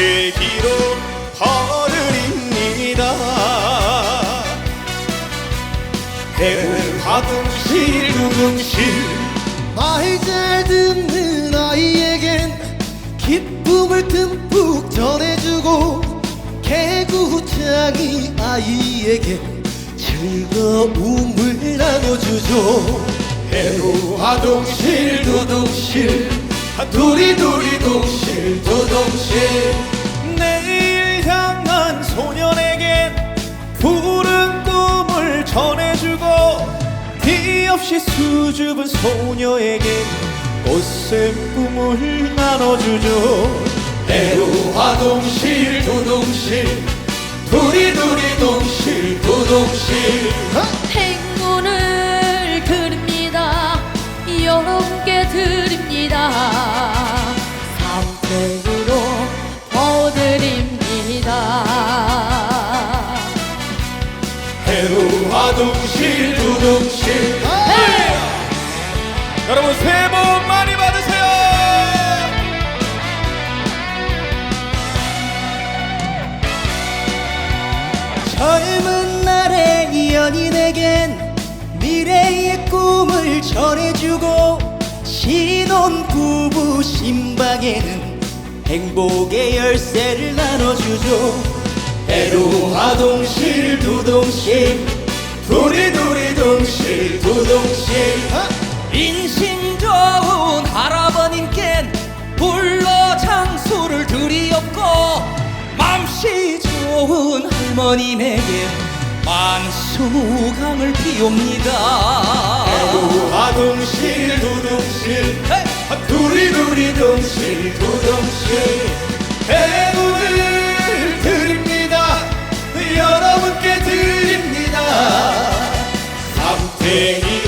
삼태기로 버드립니다. 행운 화둥실 두둥실. 말 잘 듣는 아이에겐 기쁨을 듬뿍 전해주고 개구장이 아이에겐 즐거움을 나눠주죠. 해로 화둥실 두둥실 두리두리 동실 두둥실 내일 향한 소년에겐 푸른 꿈을 전해주고 비 없이 수줍은 소녀에게 꽃샘 꿈을 나눠주죠 해로 화둥실 두둥실 두리두리 동실 두둥실 드립니다. 삼색으로 버드립니다. 해로 화둥실 두둥실 여러분 새해 복 많이 받으세요 젊은 신혼부부 신방에는 행복의 열쇠를 나눠주죠. 해로 화둥실 두둥실 두리두리 동실 두둥실. 인심 좋은 할아버님께는 불러 장수를 드리옵고 맘씨 좋은 할머님에게 만수강을 피웁니다 Ninguém